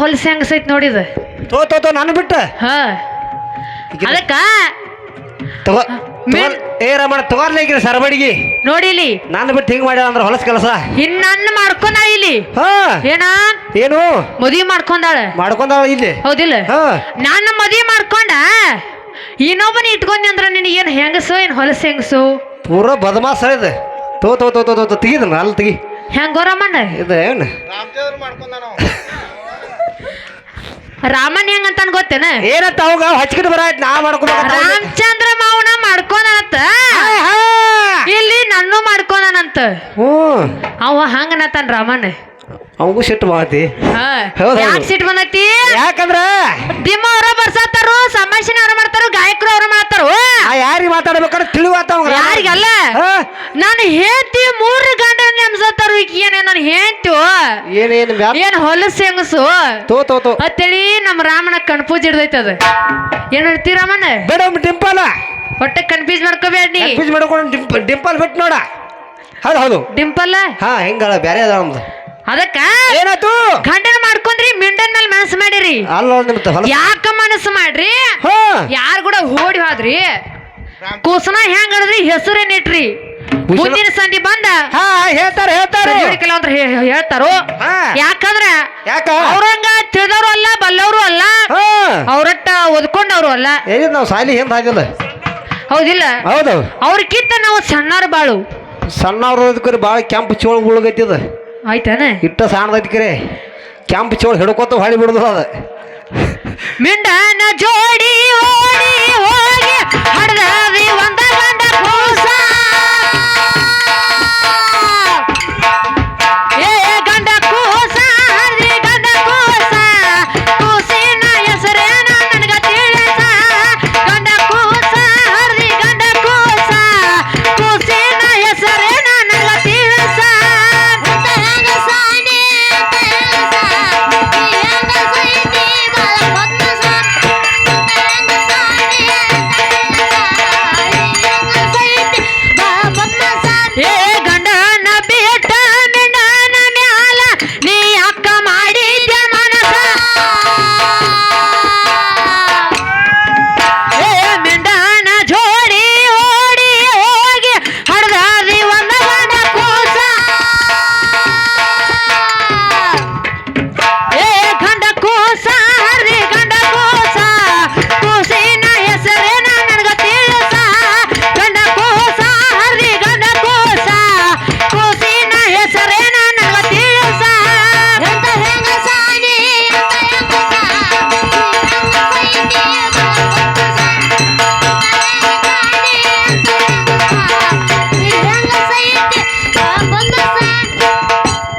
ಹೊಲಸು ಹೆಂಗಸೈತ್ ನೋಡಿದ ತೋ ತೋ ತೋ ನಾನು ಬಿಟ್ಟ ಹ ಅದಕ್ಕ ತಗೋ ಮೇನ್- ಏ ರಮಣ ತಗೋರ್ಲಿ ಈಗ ಸರಬಡಿಗೆ ನೋಡಿಲಿ ನಾನು ಬಿಟ್ಟು ಹಿಂಗ್ ಮಾಡ್ಯಾಳ ಅಂದ್ರೆ ಹೊಲಸ್ ಕೆಲಸ ಇನ್ನ ಮಾಡ್ಕೊಂಡ ಇಲ್ಲಿ ಹಾ ಏನ ಏನು ಮದುವೆ ಮಾಡ್ಕೊಂಡಾಳ ಮಾಡ್ಕೊಂಡಾಳ ಇಲ್ಲಿ ಹೌದಿಲ್ಲ ಹಾ ನಾನು ಮದುವೆ ಮಾಡ್ಕೊಂಡ ಇನ್ನೊಬ್ಬನ ಇಟ್ಕೊಂಡಿ ಅಂದ್ರ ನಿನಗೇನು ಹೆಂಗಸು ಏನು ಹೊಲಸು ಹೆಂಗಸು ಪೂರ ಬದಮಾಸ ಇದೆ ತೋ ತೋ ತೋ ತೋ ತೋ ತೆಗಿದ ಅಲ್ಲಿ ತೆಗಿ ಹೆಂಗೋ ರಾಮಣ್ಣ ಇದು ಏನು ರಾಮನ್ ಹೆಂಗಂತಾನ ಗೊತ್ತೇನ? ಏನತ್ತ ಅವಾಗ ಹಚ್ಕಿಟ್ಟು ಬರಾಯ್ತು ನಾ ಮಾಡ್ಕೋಬೇಕು ರಾಮಚಂದ್ರ ಮಾವನ ಮಾಡ್ಕೊಂಡನಂತ ಇಲ್ಲಿ ನನ್ನೂ ಮಾಡ್ಕೊಂಡನಂತ ಅವ ಹಂಗನತಾನ ರಾಮನ್. ಅವಗೂ ಸಿಟ್ಟು ಹೌದು, ಯಾಕೆ ಸಿಟ್ಟು ಸಿಟ್ ಬಂದೈತಿ? ಯಾಕಂದ್ರ? ದಿಮ್ಮ ಅವ್ರ ಬರ್ಸಾತಾರು ಸಂಭಾಷಣೆ ಅವ್ರ ಮಾಡ್ತಾರು ಗಾಯಕರು ಅವ್ರ ಮಾಡ್ತಾರು. ಯಾರಿಗೆ ಮಾತಾಡ್ಬೇಕಾದ್ರೆ ತಿಳಿವಾತ ಯಾರಿಗಲ್ಲ? ನಾನು ಹೇಳ್ತಿ ಮೂರು ಏನೇ ಹೇಳ್ತು ಏನೇನು ಏನ್ ಹೊಲಸು ಹೆಂಗಸು? ತೋ ತೋ ತೋ. ಅಂತೇಳಿ ನಮ್ಮ ರಾಮನ ಕನ್ಫ್ಯೂಸ್ ಹಿಡ್ದೈತೆ ಅದು. ಏನ್ ಹೇಳ್ತಿ ರಾಮಣ್ಣ? ಬೇಡ ಡಿಂಪಲ್. ಹೊಟ್ಟೆ ಕನ್ಫ್ಯೂಸ್ ಮಾಡ್ಕೋಬೇಡ ನೀ. ಕನ್ಫ್ಯೂಸ್ ಮಾಡ್ಕೊಂಡು ಡಿಂಪಲ್ ಡಿಂಪಲ್ ಬಿಟ್ ನೋಡ. ಹೌದು ಹೌದು. ಡಿಂಪಲ್? ಹಾ ಹೆಂಗಳ ಬೇರೆ ಅದ ನಮ್ದು. ಅದಕ್ಕ? ಏನಾಯ್ತು? ಗಂಡನ ಮಾಡ್ಕೊಂಡ್ರಿ ಮಿಂಡನ್ ಮೇಲೆ ಮನಸ್ಸು ಮಾಡಿರಿ. ಅಲ್ಲ ನಿಮ್ದು ಹೊಲ ಯಾಕ ಮನಸ್ಸು ಮಾಡ್ರಿ? ಹಾ. ಯಾರು ಕೂಡ ಓಡಿ ಹೋದ್ರಿ. ಕೂಸನ ಹೆಂಗ್ ಹೇಳಿದ್ರಿ ಹೆಸರೇನಿಟ್ರಿ ಮುಂದಿನ ಸಂಧಿ ಬಂದ. ಹಾ ಹೇಳ್ತಾರ ಹೇಳ್ತಾರೆ. ಕೆಲವಂದ್ರ ಹೇಳ್ತಾರೋ. ಯಾಕಂದ್ರ ಯಾಕ? ಅವ್ರಂಗ ತಿಳಿದವರು ಅಲ್ಲ ಬಲ್ಲವರು ಅಲ್ಲ. ಅವ್ರಟ್ಟ ಓದ್ಕೊಂಡವ್ರು ಅಲ್ಲ. ಏನಿದ್ ನಾವು ಸಾಲಿ ಹಿಂದ ಹಾಕಲ್ಲ ಹೌದಿಲ್ಲ. ಹೌದು. ಅವ್ರಕ್ಕಿಂತ ನಾವು ಸಣ್ಣವ್ರ ಬಾಳು. ಸಣ್ಣವ್ರು ಅದಕ್ಕೆ ಭಾಳ ಕೆಂಪು ಚೋಳ ಉಳ್ಗೈತಿದ. ಆಯ್ತಾನ? ಇಟ್ಟ ಸಾಣದೈತಿ ಕರೆ ಕೆಂಪು ಚೋಳ ಹಿಡ್ಕೊತ ಹೊಳಿ ಬಿಡುದ ಅದ. ಮಿಂಡನ ಜೋಡಿ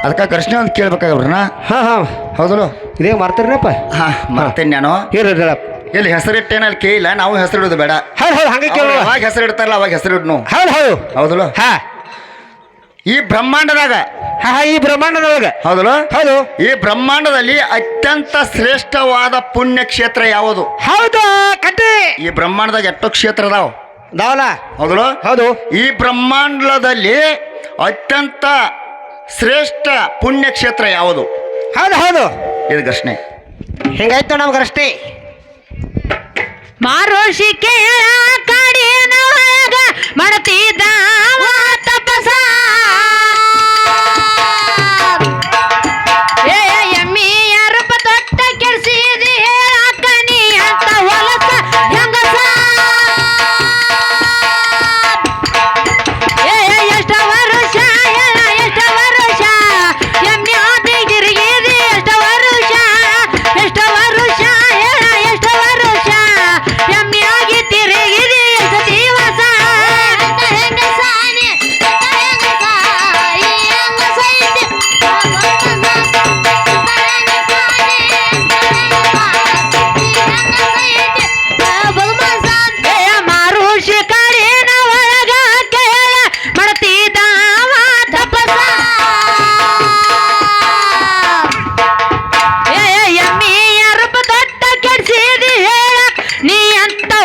ಅದಕ್ಕೆ ಕೃಷ್ಣ ಅಂತ ಕೇಳ್ಬೇಕಾಗ್ರಣ ಹಾ ಹಾ. ಹೌದಲ್ಲ? ಇದೇ ಮಾಡ್ತಾರಪ್ಪ ಹಾ ಮಾಡ್ತೇನೆ ನಾನು. ಹೇಳಿ ಇಲ್ಲಿ ಹೆಸರಿಟ್ಟೇನ ಅಲ್ಲಿ ಕೇಳಿಲ್ಲ ನಾವು ಹೆಸರಿಡೋದು ಬೇಡ. ಹೌದು ಹೌದು ಹಂಗೆ ಕೇಳೋ. ಅವಾಗ ಯಾವಾಗ ಹೆಸರು ಇಡ್ತಾರಲ್ಲ ಅವಾಗ ಹೆಸರಿಡ್ನು. ಹೌದು ಹೌದು. ಹೌದಲ್ಲ? ಹಾ. ಈ ಬ್ರಹ್ಮಾಂಡದಾಗ. ಹಾ ಹಾ ಈ ಬ್ರಹ್ಮಾಂಡದೊಳಗ ಹೌದಲ್ಲ? ಹೌದು. ಈ ಬ್ರಹ್ಮಾಂಡದಲ್ಲಿ ಅತ್ಯಂತ ಶ್ರೇಷ್ಠವಾದ ಪುಣ್ಯ ಕ್ಷೇತ್ರ ಯಾವುದು? ಹೌದು ಕಟ್ಟಿ. ಈ ಬ್ರಹ್ಮಾಂಡದಾಗ ಎಷ್ಟೋ ಕ್ಷೇತ್ರ ಅದಾವ. ದಾವಲ. ಹೌದಲ್ಲ? ಹೌದು. ಈ ಬ್ರಹ್ಮಾಂಡದಲ್ಲಿ ಅತ್ಯಂತ ಶ್ರೇಷ್ಠ ಪುಣ್ಯ ಕ್ಷೇತ್ರ ಯಾವುದು? ಹೌದು ಹೌದು. ಇದು ಘರ್ಷಣೆ ಹಿಂಗಾಯ್ತು ನಮ್ಗೆ ಅಷ್ಟೇ ಮಾರೋಷಿ ಕೇಳ ಕಾಡಿನ ಒಳಗ ಮಾಡ್ತಿದ್ದ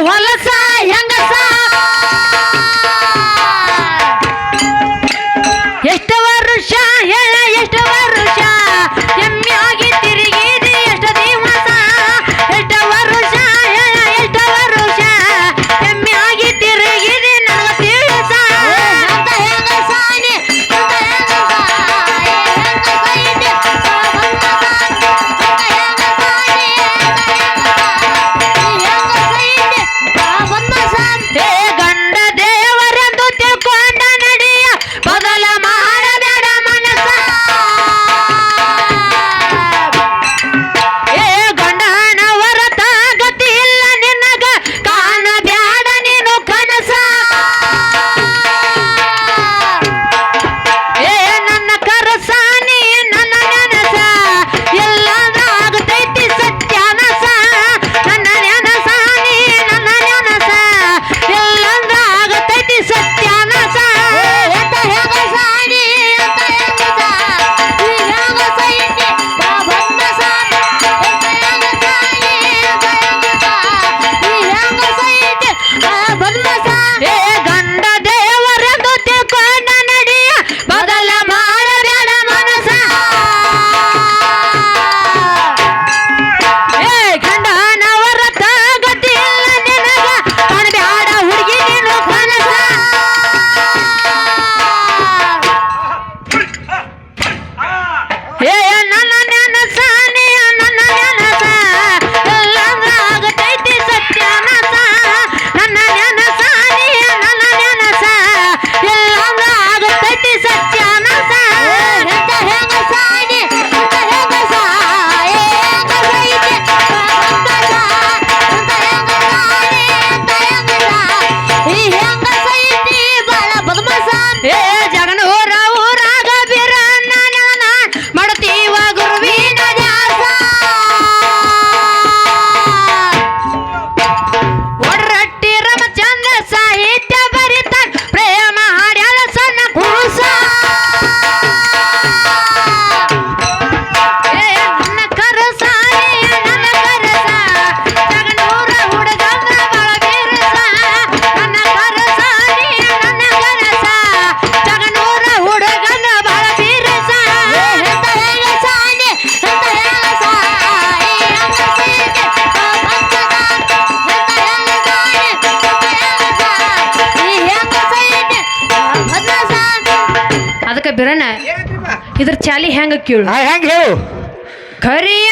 ಹೊಲಸ ಕೇಳು ಹೆಂಗ್ ಹೇಳು? ಕೆಂಪ